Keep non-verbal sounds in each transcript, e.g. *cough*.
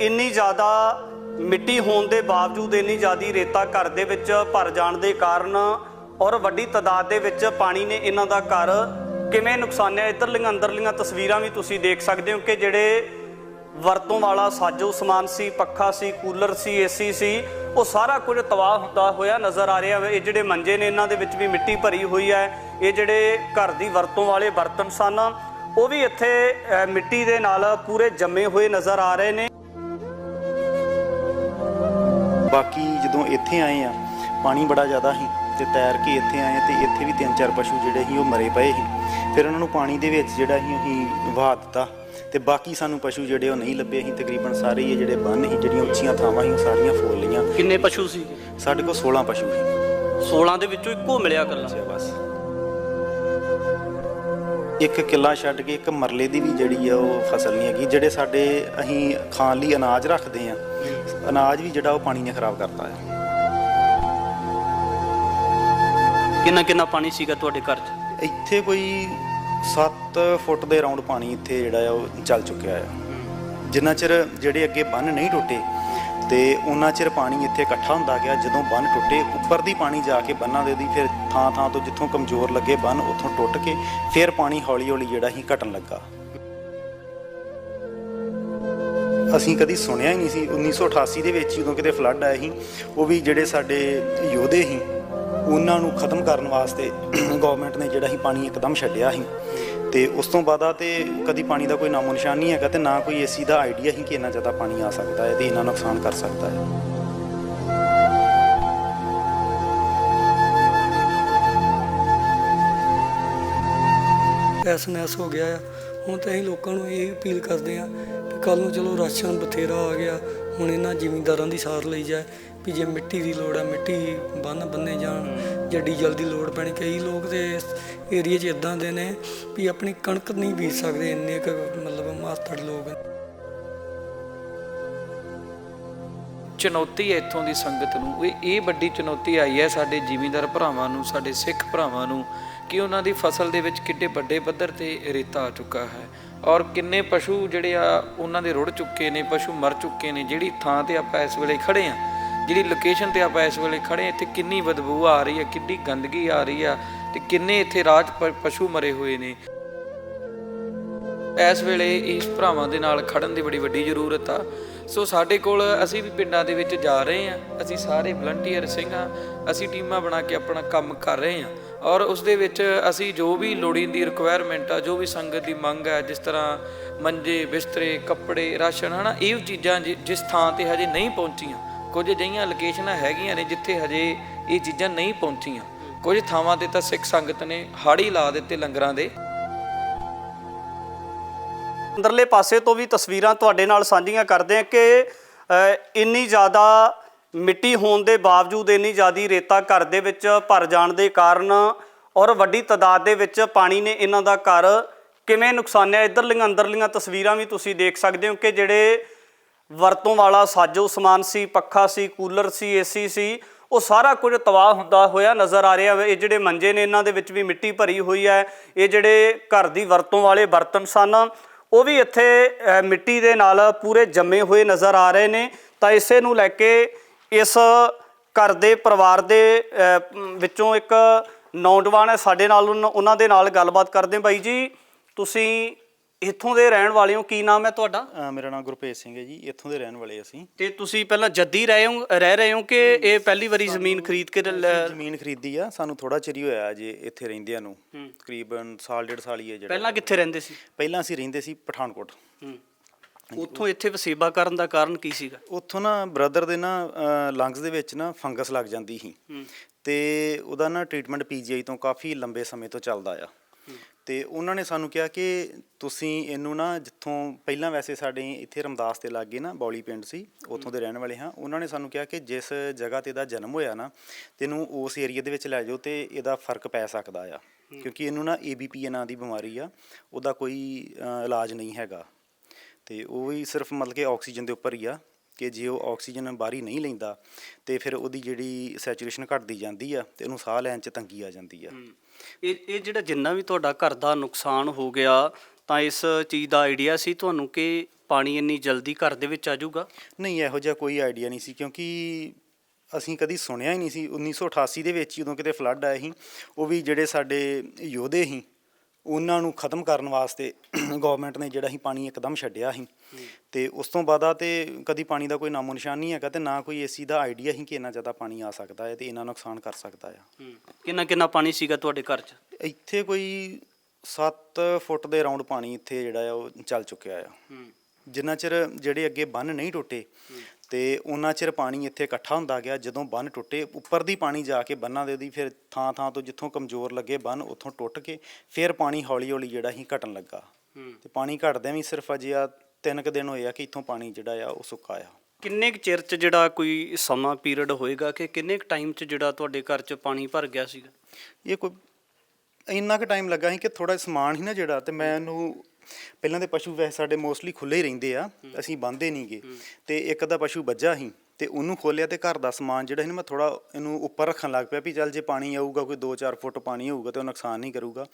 ਇੰਨੀ ਜ਼ਿਆਦਾ ਮਿੱਟੀ ਹੋਣ ਦੇ ਬਾਵਜੂਦ ਇੰਨੀ ਜ਼ਿਆਦੀ ਰੇਤਾ ਘਰ ਦੇ ਵਿੱਚ ਭਰ ਜਾਣ ਦੇ ਕਾਰਨ ਔਰ ਵੱਡੀ ਤਾਦਾਦ ਦੇ ਵਿੱਚ ਪਾਣੀ ਨੇ ਇਹਨਾਂ ਦਾ ਘਰ ਕਿਵੇਂ ਨੁਕਸਾਨਿਆ? ਇੱਧਰਲੀਆਂ ਅੰਦਰਲੀਆਂ ਤਸਵੀਰਾਂ ਵੀ ਤੁਸੀਂ ਦੇਖ ਸਕਦੇ ਹੋ ਕਿ ਜਿਹੜੇ ਵਰਤੋਂ ਵਾਲਾ ਸਾਜੋ ਸਮਾਨ ਸੀ, ਪੱਖਾ ਸੀ, ਕੂਲਰ ਸੀ ਏਸੀ ਸੀ, ਉਹ ਸਾਰਾ ਕੁਝ ਤਬਾਹ ਹੁੰਦਾ ਹੋਇਆ ਨਜ਼ਰ ਆ ਰਿਹਾ ਇਹ ਜਿਹੜੇ ਮੰਜੇ ਨੇ, ਇਹਨਾਂ ਦੇ ਵਿੱਚ ਵੀ ਮਿੱਟੀ ਭਰੀ ਹੋਈ ਹੈ। ਇਹ ਜਿਹੜੇ ਘਰ ਦੀ ਵਰਤੋਂ ਵਾਲੇ ਬਰਤਨ ਸਨ, ਉਹ ਵੀ ਇੱਥੇ ਮਿੱਟੀ ਦੇ ਨਾਲ ਪੂਰੇ ਜੰਮੇ ਹੋਏ ਨਜ਼ਰ ਆ ਰਹੇ ਨੇ। ਬਾਕੀ ਜਦੋਂ ਇੱਥੇ ਆਏ ਆ ਪਾਣੀ ਬੜਾ ਜ਼ਿਆਦਾ ਸੀ ਤੇ ਤੈਰ ਕੇ ਇੱਥੇ ਆਏ ਤੇ ਇੱਥੇ ਵੀ ਤਿੰਨ ਚਾਰ ਪਸ਼ੂ ਜਿਹੜੇ ਸੀ ਉਹ ਮਰੇ ਪਏ ਸੀ। ਫਿਰ ਉਹਨਾਂ ਨੂੰ ਪਾਣੀ ਦੇ ਵਿੱਚ ਜਿਹੜਾ ਸੀ ਅਸੀਂ ਵਹਾ ਦਿੱਤਾ ਤੇ ਬਾਕੀ ਸਾਨੂੰ ਪਸ਼ੂ ਜਿਹੜੇ ਉਹ ਨਹੀਂ ਲੱਭੇ ਸੀ ਤਕਰੀਬਨ ਸਾਰੇ ਹੀ ਜਿਹੜੇ ਬੰਨ ਸੀ ਜਿਹੜੀਆਂ ਉੱਚੀਆਂ ਥਾਵਾਂ ਸੀ ਉਹ ਸਾਰੀਆਂ ਫੋਲ ਲਈਆਂ। ਕਿੰਨੇ ਪਸ਼ੂ ਸੀ? ਸਾਡੇ ਕੋਲ 16 ਪਸ਼ੂ ਸੀ। 16 ਦੇ ਵਿੱਚੋਂ ਇੱਕੋ ਮਿਲਿਆ ਕੱਲਾ ਬਸ। ਇੱਕ ਕਿੱਲਾ ਛੱਡ ਕੇ ਇੱਕ ਮਰਲੇ ਦੀ ਵੀ ਜਿਹੜੀ ਆ ਉਹ ਫਸਲ ਨਹੀਂ ਹੈਗੀ ਜਿਹੜੇ ਸਾਡੇ ਅਸੀਂ ਖਾਣ ਲਈ ਅਨਾਜ ਰੱਖਦੇ ਆ ਅਨਾਜ ਵੀ ਜਿਹੜਾ ਉਹ ਪਾਣੀ ਨੇ ਖਰਾਬ ਕਰਤਾ ਹੈ ਕਿੰਨਾ ਕਿੰਨਾ ਪਾਣੀ ਸੀਗਾ ਤੁਹਾਡੇ ਘਰ 'ਚ? ਇੱਥੇ ਕੋਈ 7 ਫੁੱਟ ਦੇ ਰਾਉਂਡ ਪਾਣੀ ਇੱਥੇ ਜਿਹੜਾ ਆ ਉਹ ਚੱਲ ਚੁੱਕਿਆ ਆ। ਜਿੰਨਾ ਚਿਰ ਜਿਹੜੇ ਅੱਗੇ ਬੰਨ ਨਹੀਂ ਟੁੱਟੇ ਤੇ ਉਹਨਾਂ ਚਿਰ ਪਾਣੀ ਇੱਥੇ ਇਕੱਠਾ ਹੁੰਦਾ ਗਿਆ। ਜਦੋਂ ਬੰਨ ਟੁੱਟੇ, ਉੱਪਰ ਦੀ ਪਾਣੀ ਜਾ ਕੇ ਬੰਨਾਂ ਦੇ ਦੀ ਫਿਰ ਥਾਂ ਥਾਂ ਤੋਂ ਜਿੱਥੋਂ ਕਮਜ਼ੋਰ ਲੱਗੇ ਬੰਨ, ਉੱਥੋਂ ਟੁੱਟ ਕੇ ਫਿਰ ਪਾਣੀ ਹੌਲੀ ਹੌਲੀ ਜਿਹੜਾ ਹੀ ਘਟਣ ਲੱਗਾ। ਅਸੀਂ ਕਦੀ ਸੁਣਿਆ ਹੀ ਨਹੀਂ ਸੀ। 1988 ਦੇ ਵਿੱਚ ਜਦੋਂ ਕਿਤੇ ਫਲੱਡ ਆਇਆ ਸੀ, ਉਹ ਵੀ ਜਿਹੜੇ ਸਾਡੇ ਯੋਧੇ ਸੀ, ਉਹਨਾਂ ਨੂੰ ਖਤਮ ਕਰਨ ਵਾਸਤੇ *coughs* ਗਵਰਨਮੈਂਟ ਨੇ ਜਿਹੜਾ ਹੀ ਪਾਣੀ ਇੱਕਦਮ ਛੱਡਿਆ ਸੀ। ਤੇ ਉਸ ਤੋਂ ਬਾਅਦ ਆ ਤੇ ਕਦੀ ਪਾਣੀ ਦਾ ਕੋਈ ਨਾਮੋ ਨਿਸ਼ਾਨ ਨਹੀਂ ਹੈਗਾ ਤੇ ਨਾ ਕੋਈ ਏਸੀ ਦਾ ਆਈਡੀਆ ਹੀ ਕਿ ਇੰਨਾ ਜ਼ਿਆਦਾ ਪਾਣੀ ਆ ਸਕਦਾ ਹੈ ਤੇ ਇੰਨਾ ਨੁਕਸਾਨ ਕਰ ਸਕਦਾ ਹੈ। ਐਸ ਨੈਸ ਹੋ ਗਿਆ ਆ। ਹੁਣ ਤਾਂ ਅਸੀਂ ਲੋਕਾਂ ਨੂੰ ਇਹ ਅਪੀਲ ਕਰਦੇ ਆ ਕਿ ਕੱਲ ਨੂੰ ਚਲੋ ਰਾਸ਼ਨ ਬਥੇਰਾ ਆ ਗਿਆ ਹੁਣ ਇਹਨਾਂ ਜ਼ਿਮੀਂਦਾਰਾਂ ਦੀ ਸਾਰ ਲਈ ਜਾਏ ਵੀ ਜੇ ਮਿੱਟੀ ਦੀ ਲੋੜ ਆ ਮਿੱਟੀ ਬੰਨ ਬੰਨੇ ਜਾਣ ਜਾਂ ਡੀਜ਼ਲ ਦੀ ਲੋੜ ਪੈਣੀ। ਕਈ ਲੋਕ ਤੇ ਏਰੀਆ 'ਚ ਇਦਾਂ ਦੇ ਨੇ ਵੀ ਆਪਣੀ ਕਣਕ ਨਹੀਂ ਬੀਜ ਸਕਦੇ, ਇੰਨੇ ਕੁ ਮਤਲਬ ਮਾਤੜ ਲੋਕ ਚੁਣੌਤੀ ਹੈ ਇੱਥੋਂ ਦੀ ਸੰਗਤ ਨੂੰ, ਇਹ ਇਹ ਵੱਡੀ ਚੁਣੌਤੀ ਆਈ ਹੈ ਸਾਡੇ ਜ਼ਿਮੀਂਦਾਰ ਭਰਾਵਾਂ ਨੂੰ, ਸਾਡੇ ਸਿੱਖ ਭਰਾਵਾਂ ਨੂੰ, ਕਿ ਉਹਨਾਂ ਦੀ ਫਸਲ ਦੇ ਵਿੱਚ ਕਿੱਡੇ ਵੱਡੇ ਪੱਧਰ ਤੇ ਰੇਤਾ ਆ ਚੁੱਕਾ ਹੈ। ਔਰ ਕਿੰਨੇ ਪਸ਼ੂ ਜਿਹੜੇ ਆ, ਉਹਨਾਂ ਦੇ ਰੁੜ ਚੁੱਕੇ ਨੇ, ਪਸ਼ੂ ਮਰ ਚੁੱਕੇ ਨੇ, ਜਿਹੜੀ ਥਾਂ ਤੇ ਆਪਾਂ ਇਸ ਵੇਲੇ ਖੜੇ ਆ ਜਿਹੜੀ ਲੋਕੇਸ਼ਨ ਤੇ ਆਪਾਂ ਇਸ ਵੇਲੇ ਖੜੇ ਆ ਇੱਥੇ ਕਿੰਨੀ ਬਦਬੂ ਆ ਰਹੀ ਹੈ ਕਿੰਨੀ ਗੰਦਗੀ ਆ ਰਹੀ ਆ ਤੇ ਕਿੰਨੇ ਇੱਥੇ ਰਾਜ ਪ- ਪਸ਼ੂ ਮਰੇ ਹੋਏ ਨੇ। ਇਸ ਵੇਲੇ ਇਸ ਭਰਾਵਾਂ ਦੇ ਨਾਲ ਖੜਨ ਦੀ ਬੜੀ ਵੱਡੀ ਜ਼ਰੂਰਤ ਆ। ਸੋ ਸਾਡੇ ਕੋਲ ਅਸੀਂ ਵੀ ਪਿੰਡਾਂ ਦੇ ਵਿੱਚ ਜਾ ਰਹੇ ਹਾਂ। ਅਸੀਂ ਸਾਰੇ ਵਲੰਟੀਅਰ ਸਿੰਘ ਹਾਂ। ਅਸੀਂ ਟੀਮਾਂ ਬਣਾ ਕੇ ਆਪਣਾ ਕੰਮ ਕਰ ਰਹੇ ਹਾਂ। ਔਰ ਉਸ ਦੇ ਵਿੱਚ ਅਸੀਂ ਜੋ ਵੀ ਲੋੜੀਂਦੀ ਰਿਕੁਆਇਰਮੈਂਟ ਆ, ਜੋ ਵੀ ਸੰਗਤ ਦੀ ਮੰਗ ਹੈ ਜਿਸ ਤਰ੍ਹਾਂ ਮੰਜੇ, ਬਿਸਤਰੇ, ਕੱਪੜੇ, ਰਾਸ਼ਨ, ਹਨਾ, ਇਹ ਚੀਜ਼ਾਂ ਜਿ- ਜਿਸ ਥਾਂ ਤੇ ਹਜੇ ਨਹੀਂ ਪਹੁੰਚੀਆਂ। ਕੁਝ ਅਜਿਹੀਆਂ ਲੋਕੇਸ਼ਨਾਂ ਹੈਗੀਆਂ ਨੇ ਜਿੱਥੇ ਹਜੇ ਇਹ ਚੀਜ਼ਾਂ ਨਹੀਂ ਪਹੁੰਚੀਆਂ। ਕੁਝ ਥਾਵਾਂ ਤੇ ਤਾਂ ਸਿੱਖ ਸੰਗਤ ਨੇ ਹਾੜੀ ਲਾ ਦਿੱਤੇ ਲੰਗਰਾਂ ਦੇ। ਅੰਦਰਲੇ ਪਾਸੇ ਤੋਂ ਵੀ ਤਸਵੀਰਾਂ ਤੁਹਾਡੇ ਨਾਲ ਸਾਂਝੀਆਂ ਕਰਦੇ ਹਾਂ ਕਿ ਇੰਨੀ ਜ਼ਿਆਦਾ ਮਿੱਟੀ ਹੋਣ ਦੇ ਬਾਵਜੂਦ ਇੰਨੀ ਜ਼ਿਆਦੀ ਰੇਤਾ ਘਰ ਦੇ ਵਿੱਚ ਭਰ ਜਾਣ ਦੇ ਕਾਰਨ ਔਰ ਵੱਡੀ ਤਾਦਾਦ ਦੇ ਵਿੱਚ ਪਾਣੀ ਨੇ ਇਹਨਾਂ ਦਾ ਘਰ ਕਿਵੇਂ ਨੁਕਸਾਨਿਆ। ਇੱਧਰਲੀਆਂ ਅੰਦਰਲੀਆਂ ਤਸਵੀਰਾਂ ਵੀ ਤੁਸੀਂ ਦੇਖ ਸਕਦੇ ਹੋ ਕਿ ਜਿਹੜੇ ਵਰਤੋਂ ਵਾਲਾ ਸਾਜੋ ਸਮਾਨ ਸੀ, ਪੱਖਾ ਸੀ, ਕੂਲਰ ਸੀ, ਏਸੀ ਸੀ ਉਹ ਸਾਰਾ ਕੁਝ ਤਬਾਹ ਹੁੰਦਾ ਹੋਇਆ ਨਜ਼ਰ ਆ ਰਿਹਾ ਇਹ ਜਿਹੜੇ ਮੰਜੇ ਨੇ, ਇਹਨਾਂ ਦੇ ਵਿੱਚ ਵੀ ਮਿੱਟੀ ਭਰੀ ਹੋਈ ਹੈ। ਇਹ ਜਿਹੜੇ ਘਰ ਦੀ ਵਰਤੋਂ ਵਾਲੇ ਬਰਤਨ ਸਨ, ਉਹ ਵੀ ਇੱਥੇ ਮਿੱਟੀ ਦੇ ਨਾਲ ਪੂਰੇ ਜੰਮੇ ਹੋਏ ਨਜ਼ਰ ਆ ਰਹੇ ਨੇ। ਤਾਂ ਇਸੇ ਨੂੰ ਲੈ ਕੇ ਇਸ ਘਰ ਦੇ ਪਰਿਵਾਰ ਦੇ ਵਿੱਚੋਂ ਇੱਕ ਨੌਜਵਾਨ ਹੈ ਸਾਡੇ ਨਾਲ ਉਹਨਾਂ- ਉਹਨਾਂ ਦੇ ਨਾਲ ਗੱਲਬਾਤ ਕਰਦੇ ਬਾਈ ਜੀ, ਤੁਸੀਂ ਇੱਥੋਂ ਦੇ ਰਹਿਣ ਵਾਲੇ ਹੋ ਕੀ ਨਾਮ ਹੈ ਤੁਹਾਡਾ? ਮੇਰਾ ਨਾਮ ਗੁਰਪ੍ਰੀਤ ਸਿੰਘ ਹੈ ਜੀ ਇੱਥੋਂ ਦੇ ਰਹਿਣ ਵਾਲੇ ਅਸੀਂ। ਤੇ ਤੁਸੀਂ ਪਹਿਲਾਂ ਜੱਦੀ ਰਹੇ ਹੋ ਰਹਿ ਰਹੇ ਹੋ ਕਿ ਇਹ ਪਹਿਲੀ ਵਾਰੀ ਜ਼ਮੀਨ ਖਰੀਦ ਕੇ ਲ- ਜ਼ਮੀਨ ਖਰੀਦੀ ਆ ਸਾਨੂੰ ਥੋੜਾ ਚਿਰ ਹੀ ਹੋਇਆ ਜੇ ਇੱਥੇ ਰਹਿੰਦਿਆਂ ਨੂੰ। ਤਕਰੀਬਨ ਸਾਲ ਡੇਢ ਸਾਲ ਹੀ ਹੈ ਜਿਹੜਾ। ਪਹਿਲਾਂ ਕਿੱਥੇ ਰਹਿੰਦੇ ਸੀ? ਪਹਿਲਾਂ ਅਸੀਂ ਰਹਿੰਦੇ ਸੀ ਪਠਾਨਕੋਟ। ਉੱਥੋਂ ਇੱਥੇ ਵਸੇਬਾ ਕਰਨ ਦਾ ਕਾਰਨ ਕੀ ਸੀਗਾ? ਉੱਥੋਂ ਨਾ ਬ੍ਰਦਰ ਦੇ ਨਾ ਲੰਗਸ ਦੇ ਵਿੱਚ ਨਾ ਫੰਗਸ ਲੱਗ ਜਾਂਦੀ ਸੀ। ਤੇ ਉਹਦਾ ਨਾ ਟ੍ਰੀਟਮੈਂਟ ਪੀਜੀਆਈ ਤੋਂ ਕਾਫੀ ਲੰਬੇ ਸਮੇਂ ਤੋਂ ਚੱਲਦਾ ਆ। ਤੇ ਉਹਨਾਂ ਨੇ ਸਾਨੂੰ ਕਿਹਾ ਕਿ ਤੁਸੀਂ ਇਹਨੂੰ ਨਾ ਜਿੱਥੋਂ ਪਹਿਲਾਂ ਵੈਸੇ ਸਾਡੇ ਇੱਥੇ ਰਮਦਾਸ ਦੇ ਲਾਗੇ ਨਾ ਬੌਲੀ ਪਿੰਡ ਸੀ ਉੱਥੋਂ ਦੇ ਰਹਿਣ ਵਾਲੇ ਹਾਂ ਉਹਨਾਂ ਨੇ ਸਾਨੂੰ ਕਿਹਾ ਕਿ ਜਿਸ ਜਗ੍ਹਾ ਤੇ ਇਹਦਾ ਜਨਮ ਹੋਇਆ ਨਾ ਤੈਨੂੰ ਉਸ ਏਰੀਆ ਦੇ ਵਿੱਚ ਲੈ ਜਾਓ ਤੇ ਇਹਦਾ ਫ਼ਰਕ ਪੈ ਸਕਦਾ ਆ। ਕਿਉਂਕਿ ਇਹਨੂੰ ਨਾ ਏਬੀਪੀ ਨਾਂ ਦੀ ਬਿਮਾਰੀ ਆ ਉਹਦਾ ਕੋਈ ਇਲਾਜ ਨਹੀਂ ਹੈਗਾ। ਤੇ ਉਹ ਵੀ ਸਿਰਫ ਮਤਲਬ ਕਿ ਆਕਸੀਜਨ ਦੇ ਉੱਪਰ ਹੀ ਆ ਕਿ ਜੇ ਉਹ ਆਕਸੀਜਨ ਬਾਹਰੀ ਨਹੀਂ ਲੈਂਦਾ ਤੇ ਫਿਰ ਉਹਦੀ ਜਿਹੜੀ ਸੈਚੂਰੇਸ਼ਨ ਘਟਦੀ ਜਾਂਦੀ ਆ ਤੇ ਉਹਨੂੰ ਸਾਹ ਲੈਣ 'ਚ ਤੰਗੀ ਆ ਜਾਂਦੀ ਆ। ਇਹ ਇਹ ਜਿਹੜਾ ਜਿੰਨਾ ਵੀ ਤੁਹਾਡਾ ਘਰ ਦਾ ਨੁਕਸਾਨ ਹੋ ਗਿਆ, ਤਾਂ ਇਸ ਚੀਜ਼ ਦਾ ਆਈਡੀਆ ਸੀ ਤੁਹਾਨੂੰ ਕਿ ਪਾਣੀ ਇੰਨੀ ਜਲਦੀ ਘਰ ਦੇ ਵਿੱਚ ਆ ਜਾਊਗਾ? ਨਹੀਂ, ਇਹੋ ਜਿਹਾ ਕੋਈ ਆਈਡੀਆ ਨਹੀਂ ਸੀ, ਕਿਉਂਕਿ ਅਸੀਂ ਕਦੀ ਸੁਣਿਆ ਹੀ ਨਹੀਂ ਸੀ। 1988 ਦੇ ਵਿੱਚ ਜਦੋਂ ਕਿਤੇ ਫਲੱਡ ਆਇਆ ਸੀ, ਉਹ ਵੀ ਜਿਹੜੇ ਸਾਡੇ ਯੋਧੇ ਸੀ ਉਹਨਾਂ ਨੂੰ ਖਤਮ ਕਰਨ ਵਾਸਤੇ ਗਵਰਨਮੈਂਟ ਨੇ ਜਿਹੜਾ ਹੀ ਪਾਣੀ ਇੱਕਦਮ ਛੱਡਿਆ ਸੀ। ਤੇ ਉਸ ਤੋਂ ਬਾਅਦ ਆ ਤੇ ਕਦੀ ਪਾਣੀ ਦਾ ਕੋਈ ਨਾਮੋ ਨਿਸ਼ਾਨ ਨਹੀਂ ਹੈਗਾ ਤੇ ਨਾ ਕੋਈ ਏਸੀ ਦਾ ਆਈਡੀਆ ਹੀ ਕਿ ਇੰਨਾ ਜ਼ਿਆਦਾ ਪਾਣੀ ਆ ਸਕਦਾ ਹੈ ਤੇ ਇੰਨਾ ਨੁਕਸਾਨ ਕਰ ਸਕਦਾ ਆ। ਕਿੰਨਾ ਕਿੰਨਾ ਪਾਣੀ ਸੀਗਾ ਤੁਹਾਡੇ ਘਰ 'ਚ? ਇੱਥੇ ਕੋਈ 7 ਫੁੱਟ ਦੇ ਰਾਉਂਡ ਪਾਣੀ ਇੱਥੇ ਜਿਹੜਾ ਆ ਉਹ ਚੱਲ ਚੁੱਕਿਆ ਆ। ਜਿੰਨਾ ਚਿਰ ਜਿਹੜੇ ਅੱਗੇ ਬੰਨ ਨਹੀਂ ਟੁੱਟੇ ਤੇ ਉਹਨਾਂ ਚਿਰ ਪਾਣੀ ਇੱਥੇ ਇਕੱਠਾ ਹੁੰਦਾ ਗਿਆ ਜਦੋਂ ਬੰਨ ਟੁੱਟੇ ਉੱਪਰ ਦੀ ਪਾਣੀ ਜਾ ਕੇ ਬੰਨਾਂ ਦੇ ਉਹਦੀ ਫਿਰ ਥਾਂ ਥਾਂ ਤੋਂ ਜਿੱਥੋਂ ਕਮਜ਼ੋਰ ਲੱਗੇ ਬੰਨ ਉੱਥੋਂ ਟੁੱਟ ਕੇ ਫਿਰ ਪਾਣੀ ਹੌਲੀ ਹੌਲੀ ਜਿਹੜਾ ਹੀ ਘਟਣ ਲੱਗਾ। ਤੇ ਪਾਣੀ ਘਟਦਿਆਂ ਵੀ ਸਿਰਫ ਅਜੇ ਆ ਤਿੰਨ ਕੁ ਦਿਨ ਹੋਏ ਆ ਕਿ ਇੱਥੋਂ ਪਾਣੀ ਜਿਹੜਾ ਆ ਉਹ ਸੁੱਕਾ ਆ। ਕਿੰਨੇ ਕੁ ਚਿਰ 'ਚ ਜਿਹੜਾ ਕੋਈ ਸਮਾਂ ਪੀਰੀਅਡ ਹੋਏਗਾ ਕਿ ਕਿੰਨੇ ਕੁ ਟਾਈਮ 'ਚ ਜਿਹੜਾ ਤੁਹਾਡੇ ਘਰ 'ਚ ਪਾਣੀ ਭਰ ਗਿਆ ਸੀਗਾ? ਇਹ ਕੋਈ ਇੰਨਾ ਕੁ ਟਾਈਮ ਲੱਗਾ ਸੀ ਕਿ ਥੋੜਾ ਸਮਾਨ ਸੀ ਨਾ ਜਿਹੜਾ ਤੇ ਮੈਂ ਇਹਨੂੰ ਪਹਿਲਾਂ ਦੇ ਪਸ਼ੂ ਵੈਸੇ ਸਾਡੇ ਮੋਸਟਲੀ ਖੁੱਲੇ ਹੀ ਰਹਿੰਦੇ ਆ ਅਸੀਂ ਬੰਨਦੇ ਨਹੀਂਗੇ ਤੇ ਇੱਕ ਦਾ ਪਸ਼ੂ ਵੱਜਾ ਸੀ ਤੇ ਉਹਨੂੰ ਖੋਲਿਆ ਤੇ ਘਰ ਦਾ ਸਮਾਨ ਜਿਹੜਾ ਸੀ ਨਾ ਮੈਂ ਥੋੜਾ ਇਹਨੂੰ ਉੱਪਰ ਰੱਖਣ ਲੱਗ ਪਿਆ ਵੀ ਚੱਲ ਜੇ ਪਾਣੀ ਆਊਗਾ ਕੋਈ 2-4 ਫੁੱਟ ਪਾਣੀ ਹੋਊਗਾ ਤੇ ਉਹ ਨੁਕਸਾਨ ਨਹੀਂ ਕਰੂਗਾ।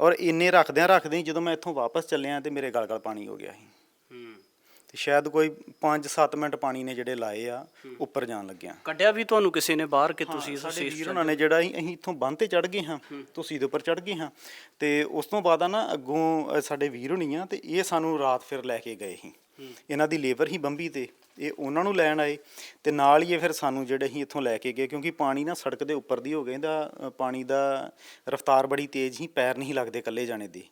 ਔਰ ਇੰਨੇ ਰੱਖਦਿਆਂ ਰੱਖਦੇ ਹੀ ਜਦੋਂ ਮੈਂ ਇੱਥੋਂ ਵਾਪਸ ਚੱਲਿਆ ਤੇ ਮੇਰੇ ਗਲ ਗਲ ਪਾਣੀ ਹੋ ਗਿਆ ਸੀ। ਤੇ ਸ਼ਾਇਦ ਕੋਈ 5-7 ਮਿੰਟ ਪਾਣੀ ਨੇ ਜਿਹੜੇ ਲਾਏ ਆ ਉੱਪਰ ਜਾਣ ਲੱਗਿਆ। ਕੱਢਿਆ ਵੀ ਤੁਹਾਨੂੰ ਕਿਸੇ ਨੇ ਬਾਹਰ ਕਿ ਤੁਸੀਂ ਇਸ ਸਾਡੇ ਵੀਰ ਉਹਨਾਂ ਨੇ ਜਿਹੜਾ ਅਸੀਂ ਅਸੀਂ ਇੱਥੋਂ ਬੰਨ ਤੇ ਚੜ ਗਏ ਹਾਂ ਤੁਸੀਂ ਦੇ ਉੱਪਰ ਚੜ ਗਏ ਹਾਂ। ਤੇ ਉਸ ਤੋਂ ਬਾਅਦ ਆ ਨਾ ਅੱਗੋਂ ਅ, ਸਾਡੇ ਵੀਰ ਹੋਣੀ ਆ ਤੇ ਇਹ ਸਾਨੂੰ ਰਾਤ ਫਿਰ ਲੈ ਕੇ ਗਏ ਸੀ। ਇਹਨਾਂ ਦੀ ਲੇਬਰ ਹੀ ਬੰਬੀ ਤੇ ਇਹ ਉਹਨਾਂ ਨੂੰ ਲੈਣ ਆਏ। ਤੇ ਨਾਲ ਹੀ ਇਹ ਫਿਰ ਸਾਨੂੰ ਜਿਹੜੇ ਹੀ ਇੱਥੋਂ ਲੈ ਕੇ ਗਏ ਕਿਉਂਕਿ ਪਾਣੀ ਨਾ ਸੜਕ ਦੇ ਉੱਪਰ ਦੀ ਹੋ ਇਹਦਾ ਅ, ਪਾਣੀ ਦਾ ਰਫ਼ਤਾਰ ਬੜੀ ਤੇਜ਼ ਹੀ ਪੈਰ ਨਹੀਂ ਲੱਗਦੇ ਇਕੱਲੇ ਜਾਣੇ ਦੇ।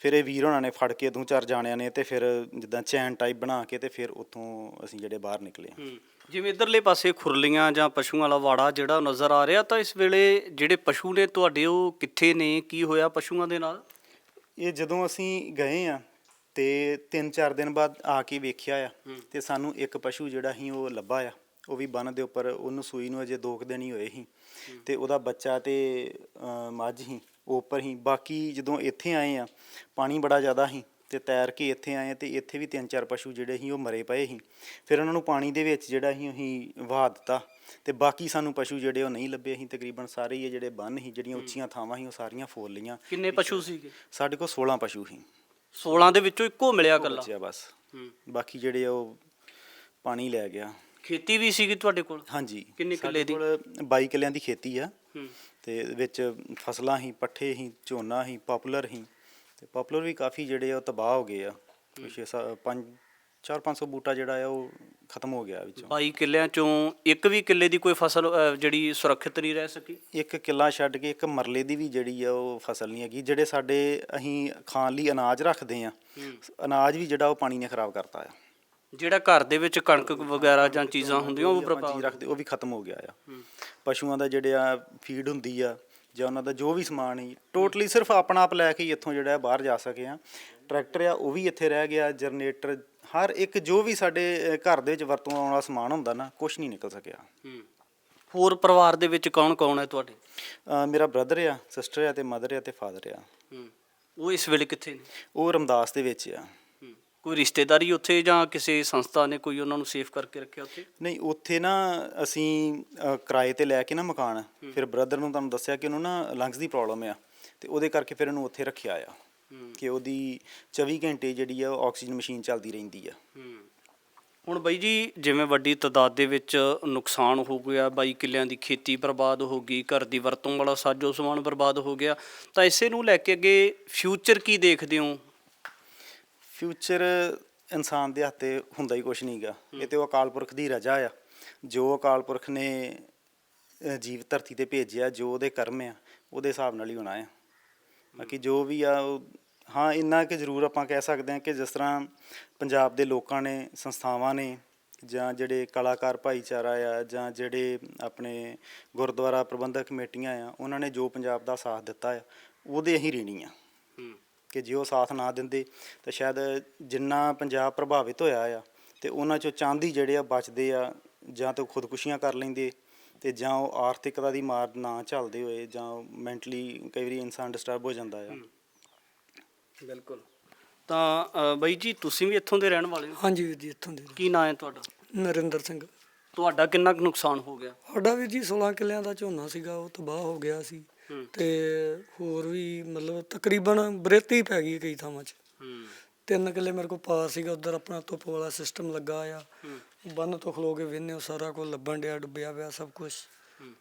ਫਿਰ ਇਹ ਵੀਰ ਉਹਨਾਂ ਨੇ ਫੜ ਕੇ ਦੋ ਚਾਰ ਜਾਣਿਆਂ ਨੇ ਤੇ ਫਿਰ ਜਿੱਦਾਂ ਚੈਨ ਟਾਈਪ ਬਣਾ ਕੇ ਤੇ ਫਿਰ ਉੱਥੋਂ ਅਸੀਂ ਜਿਹੜੇ ਬਾਹਰ ਨਿਕਲੇ ਹੂੰ। ਜਿਵੇਂ ਇਧਰਲੇ ਪਾਸੇ ਖੁਰਲੀਆਂ ਜਾਂ ਪਸ਼ੂਆਂ ਵਾਲਾ ਵਾੜਾ ਜਿਹੜਾ ਨਜ਼ਰ ਆ ਰਿਹਾ ਤਾਂ ਇਸ ਵੇਲੇ ਜਿਹੜੇ ਪਸ਼ੂ ਨੇ ਤੁਹਾਡੇ ਉਹ ਕਿੱਥੇ ਨੇ? ਕੀ ਹੋਇਆ ਪਸ਼ੂਆਂ ਦੇ ਨਾਲ? ਇਹ ਜਦੋਂ ਅਸੀਂ ਗਏ ਆ ਤੇ 3-4 ਦਿਨ ਬਾਅਦ ਆ ਕੇ ਵੇਖਿਆ ਆ ਤੇ ਸਾਨੂੰ ਇੱਕ ਪਸ਼ੂ ਜਿਹੜਾ ਸੀ ਉਹ ਲੱਭਾ ਆ। ਉਹ ਵੀ ਬੰਨ ਦੇ ਉੱਪਰ ਉਹਨੂੰ ਸੂਈ ਨੂੰ ਅਜੇ 2 ਦਿਨ ਹੀ ਹੋਏ ਸੀ। ਤੇ ਉਹਦਾ ਬੱਚਾ ਤੇ ਮੱਝ ਹੀ ਉੱਪਰ ਹੀ। ਬਾਕੀ ਜਦੋਂ ਇੱਥੇ ਆਏ ਆ ਪਾਣੀ ਬੜਾ ਜ਼ਿਆਦਾ ਸੀ ਤੇ ਤੈਰ ਕੇ ਇੱਥੇ ਆਏ ਤੇ ਇੱਥੇ ਵੀ ਤਿੰਨ ਚਾਰ ਪਸ਼ੂ ਜਿਹੜੇ ਸੀ ਉਹ ਮਰੇ ਪਏ ਸੀ। ਫਿਰ ਉਹਨਾਂ ਨੂੰ ਪਾਣੀ ਦੇ ਵਿੱਚ ਜਿਹੜਾ ਸੀ ਅਸੀਂ ਵਹਾ ਦਿੱਤਾ ਤੇ ਬਾਕੀ ਸਾਨੂੰ ਪਸ਼ੂ ਜਿਹੜੇ ਉਹ ਨਹੀਂ ਲੱਭੇ ਸੀ। ਤਕਰੀਬਨ ਸਾਰੇ ਹੀ ਜਿਹੜੇ ਬੰਨ ਸੀ ਜਿਹੜੀਆਂ ਉੱਚੀਆਂ ਥਾਵਾਂ ਸੀ ਉਹ ਸਾਰੀਆਂ ਫੋਲ ਲਈਆਂ। ਕਿੰਨੇ ਪਸ਼ੂ ਸੀਗੇ? ਸਾਡੇ ਕੋਲ 16 ਪਸ਼ੂ ਸੀ। 16 ਦੇ ਵਿੱਚੋਂ ਇੱਕੋ ਮਿਲਿਆ ਕੱਲਾ ਬਚਿਆ ਬਸ। ਹੂੰ। ਬਾਕੀ ਜਿਹੜੇ ਉਹ ਪਾਣੀ ਲੈ ਗਿਆ। ਖੇਤੀ ਵੀ ਸੀਗੀ ਤੁਹਾਡੇ ਕੋਲ? ਹਾਂਜੀ। ਕਿੰਨੇ ਕਿੱਲੇ ਦੀ? ਸਾਡੇ ਕੋਲ 22 ਕਿੱਲਿਆਂ ਦੀ ਖੇਤੀ ਆ। ਤੇ ਵਿੱਚ ਫਸਲਾਂ ਹੀ ਪੱਠੇ ਹੀ ਝੋਨਾ ਹੀ ਪਪੂਲਰ ਹੀ। ਤੇ ਪਪੂਲਰ ਵੀ ਕਾਫੀ ਜਿਹੜੇ ਉਹ ਤਬਾਹ ਹੋ ਗਏ ਆ। ਕੁਛ 5 4-500 ਬੂਟਾ ਜਿਹੜਾ ਆ ਉਹ ਖਤਮ ਹੋ ਗਿਆ ਵਿੱਚੋਂ। 22 ਕਿੱਲਿਆਂ ਚੋਂ ਇੱਕ ਵੀ ਕਿੱਲੇ ਦੀ ਕੋਈ ਫਸਲ ਜਿਹੜੀ ਸੁਰੱਖਿਅਤ ਨਹੀਂ ਰਹਿ ਸਕੀ? ਇੱਕ ਕਿੱਲਾ ਛੱਡ ਕੇ ਇੱਕ ਮਰਲੇ ਦੀ ਵੀ ਜਿਹੜੀ ਆ ਉਹ ਫਸਲ ਨਹੀਂ ਹੈਗੀ। ਜਿਹੜੇ ਸਾਡੇ ਅਸੀਂ ਖਾਣ ਲਈ ਅਨਾਜ ਰੱਖਦੇ ਆ ਅਨਾਜ ਵੀ ਜਿਹੜਾ ਉਹ ਪਾਣੀ ਨੇ ਖਰਾਬ ਕਰਤਾ ਆ। ਜਿਹੜਾ ਘਰ ਦੇ ਵਿੱਚ ਕਣਕ ਵਗੈਰਾ ਜਾਂ ਚੀਜ਼ਾਂ ਹੁੰਦੀਆਂ ਉਹ ਪ੍ਰਭਾਵ ਰੱਖਦੇ ਉਹ ਵੀ ਖਤਮ ਹੋ ਗਿਆ ਆ। ਪਸ਼ੂਆਂ ਦਾ ਜਿਹੜੇ ਆ ਫੀਡ ਹੁੰਦੀ ਆ ਜਾਂ ਉਹਨਾਂ ਦਾ ਜੋ ਵੀ ਸਮਾਨ ਹੈ ਟੋਟਲੀ ਸਿਰਫ ਆਪਣਾ ਆਪ ਲੈ ਕੇ ਹੀ ਇੱਥੋਂ ਜਿਹੜਾ ਹੈ ਬਾਹਰ ਜਾ ਸਕੇ ਆ ਟਰੈਕਟਰ ਆ ਉਹ ਵੀ ਇੱਥੇ ਰਹਿ ਗਿਆ ਜਨਰੇਟਰ ਹਰ ਇੱਕ ਜੋ ਵੀ ਸਾਡੇ ਘਰ ਦੇ ਵਿੱਚ ਵਰਤੋਂ ਆਉਣ ਵਾਲਾ ਸਮਾਨ ਹੁੰਦਾ ਨਾ ਕੁਝ ਨਹੀਂ ਨਿਕਲ ਸਕਿਆ ਹੂੰ। ਹੋਰ ਪਰਿਵਾਰ ਦੇ ਵਿੱਚ ਕੌਣ ਕੌਣ ਹੈ ਤੁਹਾਡੇ ਮੇਰਾ ਬ੍ਰਦਰ ਆ ਸਿਸਟਰ ਆ ਤੇ ਮਦਰ ਆ ਤੇ ਫਾਦਰ ਆ ਹੂੰ। ਉਹ ਇਸ ਵੇਲੇ ਕਿੱਥੇ ਨੇ ਉਹ ਰਮਦਾਸ ਦੇ ਵਿੱਚ ਆ। ਕੋਈ ਰਿਸ਼ਤੇਦਾਰੀ ਉੱਥੇ ਜਾਂ ਕਿਸੇ ਸੰਸਥਾ ਨੇ ਕੋਈ ਉਹਨਾਂ ਨੂੰ ਸੇਫ ਕਰਕੇ ਰੱਖਿਆ ਉੱਥੇ? ਨਹੀਂ ਉੱਥੇ ਨਾ ਅਸੀਂ ਅ, ਕਿਰਾਏ ਤੇ ਲੈ ਕੇ ਨਾ ਮਕਾਨ ਫਿਰ ਬ੍ਰਦਰ ਨੂੰ ਤੁਹਾਨੂੰ ਦੱਸਿਆ ਕਿ ਉਹਨੂੰ ਨਾ ਲੰਗਸ ਦੀ ਪ੍ਰੋਬਲਮ ਆ ਤੇ ਉਹਦੇ ਕਰਕੇ ਫਿਰ ਉਹਨੂੰ ਉੱਥੇ ਰੱਖਿਆ ਆ ਕਿ ਉਹਦੀ 24 ਘੰਟੇ ਜਿਹੜੀ ਆ ਉਹ ਆਕਸੀਜਨ ਮਸ਼ੀਨ ਚੱਲਦੀ ਰਹਿੰਦੀ ਆ। ਹੁਣ ਬਾਈ ਜੀ ਜਿਵੇਂ ਵੱਡੀ ਤਦਾਦ ਦੇ ਵਿੱਚ ਨੁਕਸਾਨ ਹੋ ਗਿਆ ਬਾਈ ਕਿੱਲਿਆਂ ਦੀ ਖੇਤੀ ਬਰਬਾਦ ਹੋ ਗਈ ਘਰ ਦੀ ਵਰਤੋਂ ਵਾਲਾ ਸਾਜੋ ਸਮਾਨ ਬਰਬਾਦ ਹੋ ਗਿਆ ਤਾਂ ਇਸੇ ਨੂੰ ਲੈ ਕੇ ਅੱਗੇ ਫਿਊਚਰ ਕੀ ਦੇਖਦੇ ਹੋ? ਫਿਊਚਰ ਇਨਸਾਨ ਦੇ ਹੱਥ 'ਤੇ ਹੁੰਦਾ ਹੀ ਕੁਝ ਨਹੀਂਗਾ ਇਹ ਤੇ ਉਹ ਅਕਾਲ ਪੁਰਖ ਦੀ ਰਜਾ ਆ। ਜੋ ਅਕਾਲ ਪੁਰਖ ਨੇ ਅ, ਜੀਵ ਧਰਤੀ ਤੇ ਭੇਜਿਆ ਜੋ ਉਹਦੇ ਕਰਮ ਆ ਉਹਦੇ ਹਿਸਾਬ ਨਾਲ ਹੀ ਹੋਣਾ ਆ। ਬਾਕੀ ਜੋ ਵੀ ਆ ਉਹ ਹਾਂ ਇੰਨਾ ਕਿ ਜ਼ਰੂਰ ਆਪਾਂ ਕਹਿ ਸਕਦੇ ਹਾਂ ਕਿ ਜਿਸ ਤਰ੍ਹਾਂ ਪੰਜਾਬ ਦੇ ਲੋਕਾਂ ਨੇ ਸੰਸਥਾਵਾਂ ਨੇ ਜਾਂ ਜਿਹੜੇ ਕਲਾਕਾਰ ਭਾਈਚਾਰਾ ਆ ਜਾਂ ਜਿਹੜੇ ਆਪਣੇ ਗੁਰਦੁਆਰਾ ਪ੍ਰਬੰਧਕ ਕਮੇਟੀਆਂ ਆ ਉਹਨਾਂ ਨੇ ਜੋ ਪੰਜਾਬ ਦਾ ਸਾਥ ਦਿੱਤਾ ਆ ਉਹਦੇ ਅਸੀਂ ਰੀਣੀ ਆ। ਕਿ ਜੇ ਉਹ ਸਾਥ ਨਾ ਦਿੰਦੇ ਤਾਂ ਸ਼ਾਇਦ ਜਿੰਨਾ ਪੰਜਾਬ ਪ੍ਰਭਾਵਿਤ ਹੋਇਆ ਆ ਤੇ ਉਹਨਾਂ ਚੋਂ ਚਾਂਦੀ ਜਿਹੜੇ ਆ ਬਚਦੇ ਆ ਜਾਂ ਤਾਂ ਉਹ ਖੁਦਕੁਸ਼ੀਆਂ ਕਰ ਲੈਂਦੇ ਤੇ ਜਾਂ ਉਹ ਆਰਥਿਕਤਾ ਦੀ ਮਾਰ ਨਾ ਝੱਲਦੇ ਹੋਏ ਜਾਂ ਮੈਂਟਲੀ ਕਈ ਵਾਰੀ ਇਨਸਾਨ ਡਿਸਟਰਬ ਹੋ ਜਾਂਦਾ ਆ। ਬਿਲਕੁਲ। ਤਾਂ ਬਾਈ ਜੀ ਤੁਸੀਂ ਵੀ ਇੱਥੋਂ ਦੇ ਰਹਿਣ ਵਾਲੇ ਹੋ? ਹਾਂਜੀ ਵੀਰ ਜੀ ਇੱਥੋਂ ਦੇ। ਕੀ ਨਾਂ ਹੈ ਤੁਹਾਡਾ? ਨਰਿੰਦਰ ਸਿੰਘ। ਤੁਹਾਡਾ ਕਿੰਨਾ ਕੁ ਨੁਕਸਾਨ ਹੋ ਗਿਆ? ਸਾਡਾ ਵੀਰ ਜੀ 16 ਕਿੱਲਿਆਂ ਦਾ ਝੋਨਾ ਸੀਗਾ ਉਹ ਤਬਾਹ ਹੋ ਗਿਆ ਸੀ। ਤੇ ਹੋਰ ਵੀ ਮਤਲਬ ਤਕਰੀਬਨ ਬਰੇਤੀ ਪੈ ਗਈ ਕਈ ਥਾਵਾਂ 'ਚ। ਹੂੰ। ਤਿੰਨ ਕਿੱਲੇ ਮੇਰੇ ਕੋਲ ਪਾਰ ਸੀਗਾ ਉਧਰ ਆਪਣਾ ਧੁੱਪ ਵਾਲਾ ਸਿਸਟਮ ਲੱਗਾ ਆ। ਬੰਨ ਤੋਂ ਖਲੋ ਕੇ ਵੇਨੇ ਉਹ ਸਾਰਾ ਕੁਝ ਲੱਭਣ ਡਿਆ ਡੁੱਬਿਆ ਪਿਆ ਸਭ ਕੁਝ।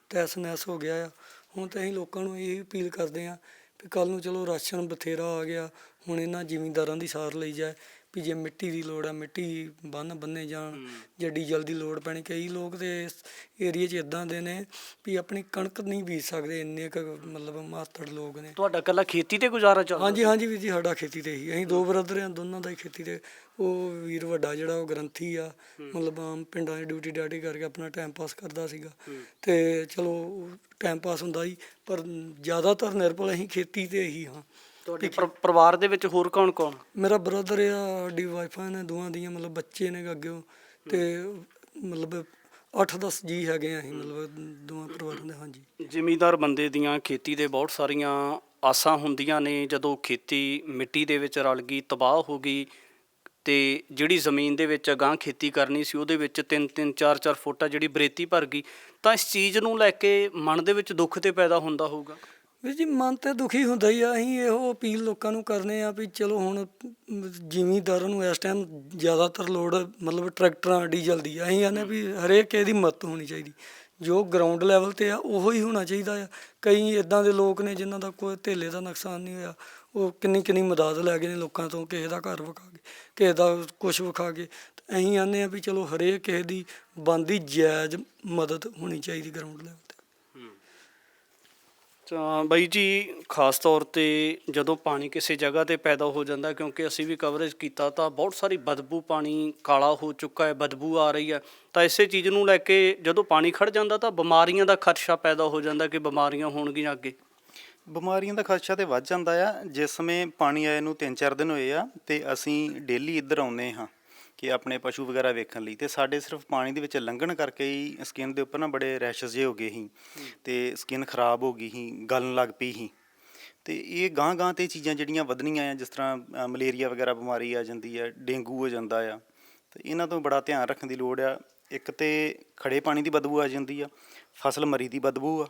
ਤੈਸ ਨੈਸ ਹੋ ਗਿਆ ਆ। ਹੁਣ ਤਾਂ ਅਸੀਂ ਲੋਕਾਂ ਨੂੰ ਇਹ ਅਪੀਲ ਕਰਦੇ ਆ ਵੀ ਕੱਲ ਨੂੰ ਚਲੋ ਰਾਸ਼ਨ ਬਥੇਰਾ ਆ ਗਿਆ ਹੁਣ ਇਹਨਾਂ ਜ਼ਿਮੀਂਦਾਰਾਂ ਦੀ ਸਾਰ ਲਈ ਜਾਏ। ਵੀ ਜੇ ਮਿੱਟੀ ਦੀ ਲੋੜ ਆ ਮਿੱਟੀ ਬੰਨ ਬੰਨੇ ਜਾਣ ਜੇ ਡੀਜ਼ਲ ਦੀ ਲੋੜ ਪੈਣੀ। ਕਈ ਲੋਕ ਤੇ ਇਸ ਏਰੀਏ 'ਚ ਇਦਾਂ ਦੇ ਨੇ ਵੀ ਆਪਣੀ ਕਣਕ ਨਹੀਂ ਬੀਜ ਸਕਦੇ ਇੰਨੇ ਕੁ ਮਤਲਬ ਮਾਤੜ ਲੋਕ ਨੇ। ਤੁਹਾਡਾ ਕੱਲਾ ਖੇਤੀ ਤੇ ਗੁਜ਼ਾਰਾ ਚੱਲਦਾ? ਹਾਂਜੀ ਹਾਂਜੀ ਵੀਰ ਜੀ ਸਾਡਾ ਖੇਤੀ ਤੇ ਹੀ। ਅਸੀਂ ਦੋ ਬ੍ਰਦਰ ਆ ਦੋਨਾਂ ਦਾ ਹੀ ਖੇਤੀ ਤੇ। ਉਹ ਵੀਰ ਵੱਡਾ ਜਿਹੜਾ ਉਹ ਗ੍ਰੰਥੀ ਆ। ਮਤਲਬ ਆਮ ਪਿੰਡਾਂ 'ਚ ਡਿਊਟੀ ਡਾਟੀ ਕਰਕੇ ਆਪਣਾ ਟਾਈਮ ਪਾਸ ਕਰਦਾ ਸੀਗਾ। ਤੇ ਚਲੋ ਟਾਈਮ ਪਾਸ ਹੁੰਦਾ ਹੀ ਪਰ ਜ਼ਿਆਦਾਤਰ ਨਿਰਭਰ ਅਸੀਂ ਖੇਤੀ ਤੇ ਹੀ ਹਾਂ। ਤੁਹਾਡੇ ਪਰ- ਪਰਿਵਾਰ ਦੇ ਵਿੱਚ ਹੋਰ ਕੌਣ ਕੌਣ? ਮੇਰਾ ਬ੍ਰਦਰ ਆ ਸਾਡੀ ਵਾਈਫਾਂ ਨੇ ਦੋਵਾਂ ਦੀਆਂ ਮਤਲਬ ਬੱਚੇ ਨੇ ਅੱਗੇ ਤੇ ਮਤਲਬ 8-10 ਜੀ ਹੈਗੇ ਆ ਅਸੀਂ ਮਤਲਬ ਦੋਵਾਂ ਪਰਿਵਾਰਾਂ ਦੇ ਹਾਂਜੀ। ਜ਼ਿਮੀਂਦਾਰ ਬੰਦੇ ਦੀਆਂ ਖੇਤੀ ਦੇ ਬਹੁਤ ਸਾਰੀਆਂ ਆਸਾਂ ਹੁੰਦੀਆਂ ਨੇ ਜਦੋਂ ਖੇਤੀ ਮਿੱਟੀ ਦੇ ਵਿੱਚ ਰਲ ਗਈ ਤਬਾਹ ਹੋ ਗਈ ਤੇ ਜਿਹੜੀ ਜ਼ਮੀਨ ਦੇ ਵਿੱਚ ਅਗਾਂਹ ਖੇਤੀ ਕਰਨੀ ਸੀ ਉਹਦੇ ਵਿੱਚ 3-3 4-4 ਫੁੱਟ ਆ ਜਿਹੜੀ ਬਰੇਤੀ ਭਰ ਗਈ ਤਾਂ ਇਸ ਚੀਜ਼ ਨੂੰ ਲੈ ਕੇ ਮਨ ਦੇ ਵਿੱਚ ਦੁੱਖ ਤੇ ਪੈਦਾ ਹੁੰਦਾ ਹੋਊਗਾ। ਵੀਰ ਜੀ, ਮਨ ਤੇ ਦੁਖੀ ਹੁੰਦਾ ਹੀ ਆ। ਅਸੀਂ ਇਹੋ ਅਪੀਲ ਲੋਕਾਂ ਨੂੰ ਕਰਨੇ ਆ ਵੀ ਚਲੋ ਹੁਣ ਜ਼ਿਮੀਂਦਾਰਾਂ ਨੂੰ ਇਸ ਟਾਈਮ ਜ਼ਿਆਦਾਤਰ ਲੋੜ ਮਤਲਬ ਟਰੈਕਟਰਾਂ, ਡੀਜ਼ਲ ਦੀ ਆ। ਅਸੀਂ ਆਨੇ ਵੀ ਹਰੇਕ ਇਹਦੀ ਮਦਦ ਹੋਣੀ ਚਾਹੀਦੀ। ਜੋ ਗਰਾਊਂਡ ਲੈਵਲ ਤੇ ਆ, ਉਹੋ ਹੀ ਹੋਣਾ ਚਾਹੀਦਾ ਆ। ਕਈ ਇਦਾਂ ਦੇ ਲੋਕ ਨੇ ਜਿਨ੍ਹਾਂ ਦਾ ਕੋਈ ਧੇਲੇ ਦਾ ਨੁਕਸਾਨ ਨਹੀਂ ਹੋਇਆ। ਉਹ ਕਿੰਨੀ ਕਿੰਨੀ ਮਦਦ ਲੈ ਗਏ ਨੇ ਲੋਕਾਂ ਤੋਂ, ਕਿਸੇ ਦਾ ਘਰ ਵਿਖਾ ਕੇ, ਕਿਸੇ ਦਾ ਕੁਝ ਵਿਖਾ ਕੇ। ਅਸੀਂ ਆਨੇ ਆ ਵੀ ਚਲੋ ਹਰੇਕ ਕਿਸੇ ਦੀ ਬੰਦੀ ਜਾਇਜ਼ ਮਦਦ ਹੋਣੀ ਚਾਹੀਦੀ ਗਰਾਊਂਡ ਲੈਵਲ ਤਾਂ ਬਾਈ ਜੀ, ਖਾਸ ਤੌਰ ਤੇ ਜਦੋਂ ਪਾਣੀ ਕਿਸੇ ਜਗ੍ਹਾ ਤੇ ਪੈਦਾ ਹੋ ਜਾਂਦਾ, ਕਿਉਂਕਿ ਅਸੀਂ ਵੀ ਕਵਰੇਜ ਕੀਤਾ, ਤਾਂ ਬਹੁਤ ਸਾਰੀ ਬਦਬੂ ਪਾਣੀ ਕਾਲਾ ਹੋ ਚੁੱਕਾ ਹੈ, ਬਦਬੂ ਆ ਰਹੀ ਹੈ। ਤਾਂ ਇਸੇ ਚੀਜ਼ ਨੂੰ ਲੈ ਕੇ ਜਦੋਂ ਪਾਣੀ ਖੜ ਜਾਂਦਾ, ਤਾਂ ਬਿਮਾਰੀਆਂ ਦਾ ਖਦਸ਼ਾ ਪੈਦਾ ਹੋ ਜਾਂਦਾ ਕਿ ਬਿਮਾਰੀਆਂ ਹੋਣਗੀਆਂ ਅੱਗੇ। ਬਿਮਾਰੀਆਂ ਦਾ ਖਦਸ਼ਾ ਤੇ ਵੱਧ ਜਾਂਦਾ ਆ। ਜਿਸ ਸਮੇਂ ਪਾਣੀ ਆਏ ਨੂੰ 3-4 ਦਿਨ ਹੋਏ ਆ, ਤੇ ਅਸੀਂ ਡੇਲੀ ਇੱਧਰ ਆਉਂਦੇ ਹਾਂ। ਕਿ ਆਪਣੇ ਪਸ਼ੂ ਵਗੈਰਾ ਵੇਖਣ ਲਈ ਤੇ ਸਾਡੇ ਸਿਰਫ ਪਾਣੀ ਦੇ ਵਿੱਚ ਲੰਘਣ ਕਰਕੇ ਹੀ ਸਕਿਨ ਦੇ ਉੱਪਰ ਨਾ ਬੜੇ ਰੈਸ਼ਸ ਜਿਹੇ ਹੋ ਗਏ ਸੀ ਤੇ ਸਕਿਨ ਖਰਾਬ ਹੋ ਗਈ ਸੀ, ਗਲਣ ਲੱਗ ਪਈ ਸੀ। ਤੇ ਇਹ ਗਾਂ ਗਾਂ ਤੇ ਚੀਜ਼ਾਂ ਜਿਹੜੀਆਂ ਵਧਣੀਆਂ ਆ, ਜਿਸ ਤਰ੍ਹਾਂ ਮਲੇਰੀਆ ਵਗੈਰਾ ਬਿਮਾਰੀ ਆ ਜਾਂਦੀ ਆ, ਡੇਂਗੂ ਹੋ ਜਾਂਦਾ ਆ, ਤੇ ਇਹਨਾਂ ਤੋਂ ਬੜਾ ਧਿਆਨ ਰੱਖਣ ਦੀ ਲੋੜ ਆ। ਇੱਕ ਤੇ ਖੜੇ ਪਾਣੀ ਦੀ ਬਦਬੂ ਆ ਜਾਂਦੀ ਆ, ਫਸਲ ਮਰੀ ਦੀ ਬਦਬੂ ਆ,